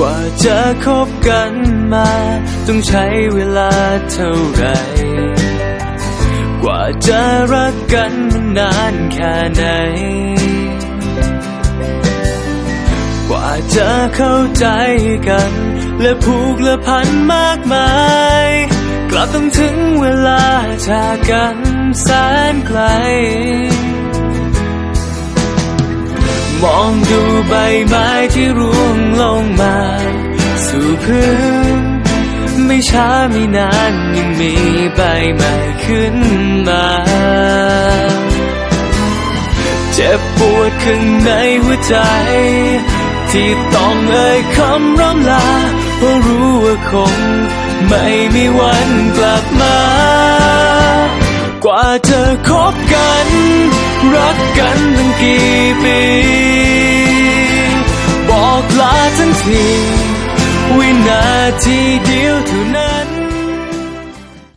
กว่าจะคบกันมา ต้องใช้เวลาเท่าไหรกว่าจะรักกันมันนานแค่ไหน กว่าจะเข้าใจกัน และผูกและพันมากมาย กลับต้องถึงเวลาจากกันแสนไกล ใบไม้ที่ร่วงลงมา สู่พื้น ไม่ช้าไม่นานยังมีใบใหม่ขึ้นมา เจ็บปวดข้างในหัวใจ ที่ต้องเอ่ยคำร่ำลา เพราะรู้ว่าคงไม่มีวันกลับมา กว่าจะคบกัน รักกันตั้งกี่ปี ทีวินาทีเดียวเท่านั้น